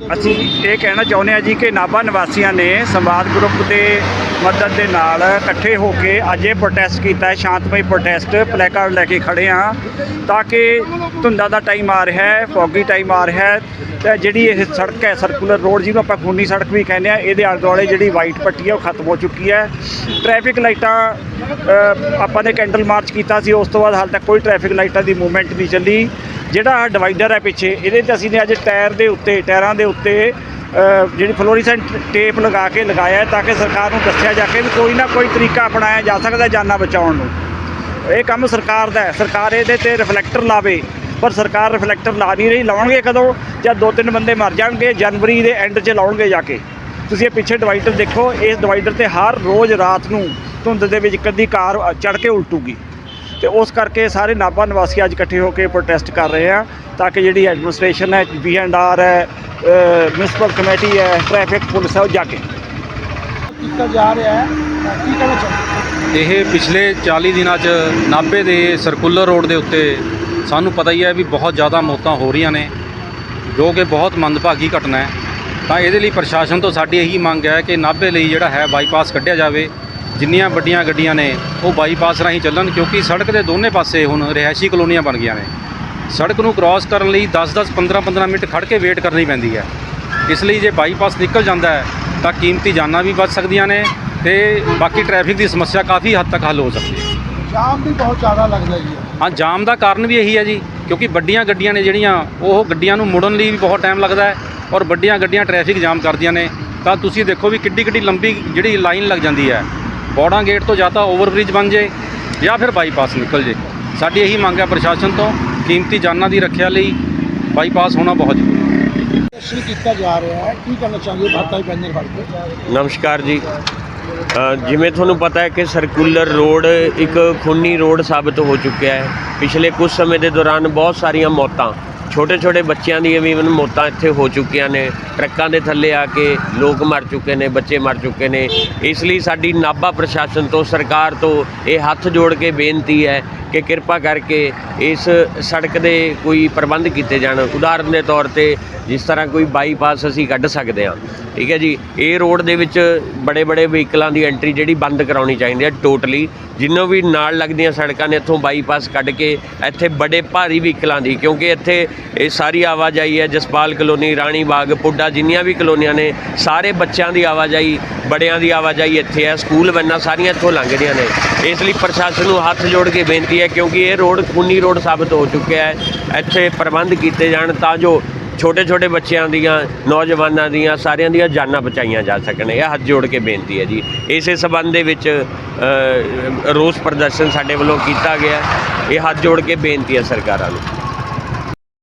ਅਸੀਂ ਇਹ ਕਹਿਣਾ ਚਾਹੁੰਦੇ ਹਾਂ ਜੀ ਕਿ ਨਾਭਾ ਨਿਵਾਸੀਆਂ ਨੇ ਸੰਵਾਦ ਗਰੁੱਪ ਦੇ ਮਦਦ ਦੇ ਨਾਲ ਇਕੱਠੇ ਹੋ ਕੇ ਅੱਜ ਇਹ ਪ੍ਰੋਟੈਸਟ ਕੀਤਾ ਹੈ, ਸ਼ਾਂਤਮਈ ਪ੍ਰੋਟੈਸਟ ਪਲੈਕਾਰਡ ਲੈ ਕੇ ਖੜੇ ਹਾਂ ਤਾਂ ਕਿ ਧੁੰਦਾਂ ਦਾ ਟਾਈਮ ਆ ਰਿਹਾ ਹੈ ਫੌਗੀ ਟਾਈਮ ਆ ਰਿਹਾ ਹੈ ਤੇ ਜਿਹੜੀ ਇਹ ਸੜਕ ਹੈ ਸਰਕੂਲਰ ਰੋਡ ਜਿਹਨੂੰ ਆਪਾਂ ਖੂਨੀ ਸੜਕ ਵੀ ਕਹਿੰਦੇ ਆ ਇਹਦੇ ਆਲੇ ਦੁਆਲੇ ਜਿਹੜੀ ਵਾਈਟ ਪੱਟੀ ਹੈ ਉਹ ਖਤਮ ਹੋ ਚੁੱਕੀ ਹੈ। ਟ੍ਰੈਫਿਕ ਲਾਈਟਾਂ ਆਪਾਂ ਨੇ ਕੈਂਡਲ ਮਾਰਚ ਕੀਤਾ ਸੀ, ਉਸ ਤੋਂ ਬਾਅਦ ਹਾਲ ਤੱਕ ਕੋਈ ਟ੍ਰੈਫਿਕ ਲਾਈਟਾਂ ਦੀ ਮੂਵਮੈਂਟ ਨਹੀਂ ਚੱਲੀ। ਜਿਹੜਾ ਡਿਵਾਈਡਰ ਹੈ ਪਿੱਛੇ, ਇਹਦੇ ਤੇ ਅਸੀਂ ਨੇ ਅੱਜ ਟਾਇਰ ਦੇ ਉੱਤੇ, ਟਾਇਰਾਂ ਦੇ ਉੱਤੇ ਜਿਹੜੀ ਫਲੋਰੀਸੈਂਟ ਟੇਪ ਲਗਾ ਕੇ ਲਗਾਇਆ ਤਾਂ ਕਿ ਸਰਕਾਰ ਨੂੰ ਦੱਸਿਆ ਜਾ ਕੇ ਵੀ ਕੋਈ ਨਾ ਕੋਈ ਤਰੀਕਾ ਅਪਣਾਇਆ ਜਾ ਸਕਦਾ ਜਾਨਾਂ ਬਚਾਉਣ ਨੂੰ। ਇਹ ਕੰਮ ਸਰਕਾਰ ਦਾ ਹੈ, ਸਰਕਾਰ ਇਹਦੇ ਤੇ ਰਿਫਲੈਕਟਰ ਲਾਵੇ, ਪਰ ਸਰਕਾਰ ਰਿਫਲੈਕਟਰ ਲਾ ਨਹੀਂ ਰਹੀ, ਲਾਉਣਗੇ ਕਦੋਂ? ਜਦ ਦੋ ਤਿੰਨ ਬੰਦੇ ਮਰ ਜਾਣਗੇ, ਜਨਵਰੀ ਦੇ ਐਂਡ 'ਚ ਲਾਉਣਗੇ ਜਾ ਕੇ। ਤੁਸੀਂ ਇਹ ਪਿੱਛੇ ਡਿਵਾਈਡਰ ਦੇਖੋ, ਇਸ ਡਿਵਾਈਡਰ ਤੇ ਹਰ ਰੋਜ਼ ਰਾਤ ਨੂੰ ਧੁੰਦ ਦੇ ਵਿੱਚ ਕਦੀ ਕਾਰ ਚੜ ਕੇ ਉਲਟੂਗੀ। ਤੇ ਉਸ ਕਰਕੇ ਸਾਰੇ ਨਾਭਾ ਨਿਵਾਸੀ ਅੱਜ ਇਕੱਠੇ ਹੋ ਕੇ ਪ੍ਰੋਟੈਸਟ ਕਰ ਰਹੇ ਆ ਤਾਂ ਕਿ ਜਿਹੜੀ ਐਡਮਿਨਿਸਟ੍ਰੇਸ਼ਨ ਹੈ ਬੀ ਐਂਡ ਆਰ ਹੈ ਮਿਊਨਿਸਪਲ ਕਮੇਟੀ ਹੈ ਟ੍ਰੈਫਿਕ ਪੁਲਿਸ ਹੈ ਉਹ ਜਾ ਕੇ। ਕੀਤਾ ਜਾ ਰਿਹਾ ਹੈ ਤਾਂ ਕੀ ਕਹਿਣਾ ਚਾਹੁੰਦੇ ਇਹ ਪਿਛਲੇ 40 ਦਿਨਾਂ 'ਚ ਨਾਭੇ ਦੇ ਸਰਕੂਲਰ ਰੋਡ ਦੇ ਉੱਤੇ ਸਾਨੂੰ ਪਤਾ ਹੀ ਹੈ ਵੀ ਬਹੁਤ ਜ਼ਿਆਦਾ ਮੌਤਾਂ ਹੋ ਰਹੀਆਂ ਨੇ ਜੋ ਕਿ ਬਹੁਤ ਮੰਦਭਾਗੀ ਘਟਨਾ ਹੈ। ਤਾਂ ਇਹਦੇ ਲਈ ਪ੍ਰਸ਼ਾਸਨ ਤੋਂ ਸਾਡੀ ਇਹੀ ਮੰਗ ਹੈ ਕਿ ਨਾਭੇ ਲਈ ਜਿਹੜਾ ਹੈ ਬਾਈਪਾਸ ਕੱਢਿਆ ਜਾਵੇ। ਜਿੰਨੀਆਂ ਵੱਡੀਆਂ ਗੱਡੀਆਂ ਨੇ ਉਹ ਬਾਈਪਾਸ ਰਾਹੀਂ ਚੱਲਣ ਕਿਉਂਕਿ ਸੜਕ ਦੇ ਦੋਨੇ ਪਾਸੇ ਹੁਣ ਰਿਹਾਇਸ਼ੀ ਕਲੋਨੀਆਂ ਬਣ ਗਈਆਂ ਨੇ। ਸੜਕ ਨੂੰ ਕ੍ਰਾਸ ਕਰਨ ਲਈ 10-10 15-15 ਮਿੰਟ ਖੜ੍ਹ ਕੇ ਵੇਟ ਕਰਨੀ ਪੈਂਦੀ ਹੈ। ਇਸ ਲਈ ਜੇ ਬਾਈਪਾਸ ਨਿਕਲ ਜਾਂਦਾ ਹੈ ਤਾਂ ਕੀਮਤੀ ਜਾਨਾਂ ਵੀ ਬਚ ਸਕਦੀਆਂ ਨੇ ਤੇ ਬਾਕੀ ਟ੍ਰੈਫਿਕ ਦੀ ਸਮੱਸਿਆ ਕਾਫੀ ਹੱਦ ਤੱਕ ਹੱਲ ਹੋ ਸਕਦੀ ਹੈ। ਜਾਮ ਵੀ ਬਹੁਤ ਜ਼ਿਆਦਾ ਲੱਗਦਾ ਜੀ। ਹਾਂ ਜਾਮ ਦਾ ਕਾਰਨ ਵੀ ਇਹੀ ਹੈ ਜੀ ਕਿਉਂਕਿ ਵੱਡੀਆਂ ਗੱਡੀਆਂ ਨੇ ਜਿਹੜੀਆਂ ਉਹ ਗੱਡੀਆਂ ਨੂੰ ਮੁੜਨ ਲਈ ਵੀ ਬਹੁਤ ਟਾਈਮ ਲੱਗਦਾ ਹੈ ਔਰ ਵੱਡੀਆਂ ਗੱਡੀਆਂ ਟ੍ਰੈਫਿਕ ਜਾਮ ਕਰਦੀਆਂ ਨੇ। ਤਾਂ ਤੁਸੀਂ ਦੇਖੋ ਵੀ ਕਿੱਡੀ ਕਿੱਡੀ ਲੰਬੀ ਜਿਹੜੀ ਲਾਈਨ ਲੱਗ ਜਾਂਦੀ ਹੈ ਬੌੜਾ ਗੇਟ ਤੋਂ ਜਾਂ ਤਾਂ ਓਵਰਬ੍ਰਿਜ ਬਣ ਜੇ ਜਾਂ ਫਿਰ ਬਾਈਪਾਸ ਨਿਕਲ ਜੇ ਸਾਡੀ ਇਹੀ ਮੰਗ ਹੈ ਪ੍ਰਸ਼ਾਸਨ ਤੋਂ ਕੀਮਤੀ ਜਾਨਾਂ ਦੀ ਰੱਖਿਆ ਲਈ ਬਾਈਪਾਸ ਹੋਣਾ ਬਹੁਤ ਜ਼ਰੂਰੀ ਹੈ। ਪ੍ਰਦਰਸ਼ਨ ਕੀਤਾ ਜਾ ਰਿਹਾ ਹੈ। ਕੀ ਕਹਿਣਾ ਚਾਹੁੰਦੇ ਹੋ ਭਾਰਤਾਈ ਪੈਨਰ ਫੜ ਕੇ ਨਮਸਕਾਰ ਜੀ। ਜਿਵੇਂ ਤੁਹਾਨੂੰ ਪਤਾ ਹੈ ਕਿ ਸਰਕੂਲਰ ਰੋਡ ਇੱਕ ਖੂਨੀ ਰੋਡ ਸਾਬਤ ਹੋ ਚੁੱਕਿਆ ਹੈ। ਪਿਛਲੇ ਕੁਝ ਸਮੇਂ ਦੇ ਦੌਰਾਨ ਬਹੁਤ ਸਾਰੀਆਂ ਮੌਤਾਂ ਛੋਟੇ ਛੋਟੇ ਬੱਚਿਆਂ ਦੀਆਂ ਵੀ ਇਵਨ ਮੌਤਾਂ ਇੱਥੇ ਹੋ ਚੁੱਕੀਆਂ ਨੇ। ਟਰੱਕਾਂ ਦੇ ਥੱਲੇ ਆ ਕੇ ਲੋਕ ਮਰ ਚੁੱਕੇ ਨੇ, ਬੱਚੇ ਮਰ ਚੁੱਕੇ ਨੇ। ਇਸ ਲਈ ਸਾਡੀ ਨਾਭਾ ਪ੍ਰਸ਼ਾਸਨ ਤੋਂ, ਸਰਕਾਰ ਤੋਂ ਇਹ ਹੱਥ ਜੋੜ ਕੇ ਬੇਨਤੀ ਹੈ ਕਿ ਕਿਰਪਾ ਕਰਕੇ ਇਸ ਸੜਕ ਦੇ ਕੋਈ ਪ੍ਰਬੰਧ ਕੀਤੇ ਜਾਣ। ਉਦਾਹਰਨ ਦੇ ਤੌਰ ਤੇ ਜਿਸ ਤਰ੍ਹਾਂ ਕੋਈ ਬਾਈਪਾਸ ਅਸੀਂ ਕੱਢ ਸਕਦੇ ਹਾਂ, ਠੀਕ ਹੈ ਜੀ? ਇਹ ਰੋਡ ਦੇ ਵਿੱਚ ਬੜੇ ਬੜੇ ਵਹੀਕਲਾਂ ਦੀ ਐਂਟਰੀ ਜਿਹੜੀ ਬੰਦ ਕਰਾਉਣੀ ਚਾਹੀਦੀ ਹੈ ਟੋਟਲੀ। ਜਿੰਨੋਂ ਵੀ ਨਾਲ ਲੱਗਦੀਆਂ ਸੜਕਾਂ ਨੇ ਇੱਥੋਂ ਬਾਈਪਾਸ ਕੱਢ ਕੇ ਇੱਥੇ ਬੜੇ ਭਾਰੀ ਵਹੀਕਲਾਂ ਦੀ, ਕਿਉਂਕਿ ਇੱਥੇ ਇਹ ਸਾਰੀ ਆਵਾਜਾਈ ਹੈ। ਜਸਪਾਲ ਕਲੋਨੀ, ਰਾਣੀ ਬਾਗ, ਪੁੱਡਾ, ਜਿੰਨੀਆਂ ਵੀ ਕਲੋਨੀਆਂ ਨੇ, ਸਾਰੇ ਬੱਚਿਆਂ ਦੀ ਆਵਾਜਾਈ ਬੜਿਆਂ ਦੀ ਆਵਾਜਾਈ ਇੱਥੇ ਹੈ, ਸਕੂਲ ਵੈਨਾਂ ਸਾਰੀਆਂ ਇੱਥੋਂ ਲੰਘਦੀਆਂ ਨੇ। ਇਸ ਲਈ ਪ੍ਰਸ਼ਾਸਨ ਨੂੰ ਹੱਥ ਜੋੜ ਕੇ ਬੇਨਤੀ ਹੈ, ਕਿਉਂਕਿ ਇਹ ਰੋਡ, ਖੂਨੀ ਰੋਡ ਸਾਬਤ ਹੋ ਚੁੱਕਿਆ ਹੈ। ਇੱਥੇ ਪ੍ਰਬੰਧ ਕੀਤੇ ਜਾਣ ਤਾਂ ਜੋ ਛੋਟੇ ਛੋਟੇ ਬੱਚਿਆਂ ਦੀਆਂ, ਨੌਜਵਾਨਾਂ ਦੀਆਂ, ਸਾਰਿਆਂ ਦੀਆਂ ਜਾਨਾਂ ਬਚਾਈਆਂ ਜਾ ਸਕਣ। ਇਹ ਹੱਥ ਜੋੜ ਕੇ ਬੇਨਤੀ ਹੈ ਜੀ। ਇਸੇ ਸਬੰਧ ਦੇ ਵਿੱਚ ਰੋਸ ਪ੍ਰਦਰਸ਼ਨ ਸਾਡੇ ਵੱਲੋਂ ਕੀਤਾ ਗਿਆ। ਇਹ ਹੱਥ ਜੋੜ ਕੇ ਬੇਨਤੀ ਹੈ ਸਰਕਾਰਾਂ ਨੂੰ।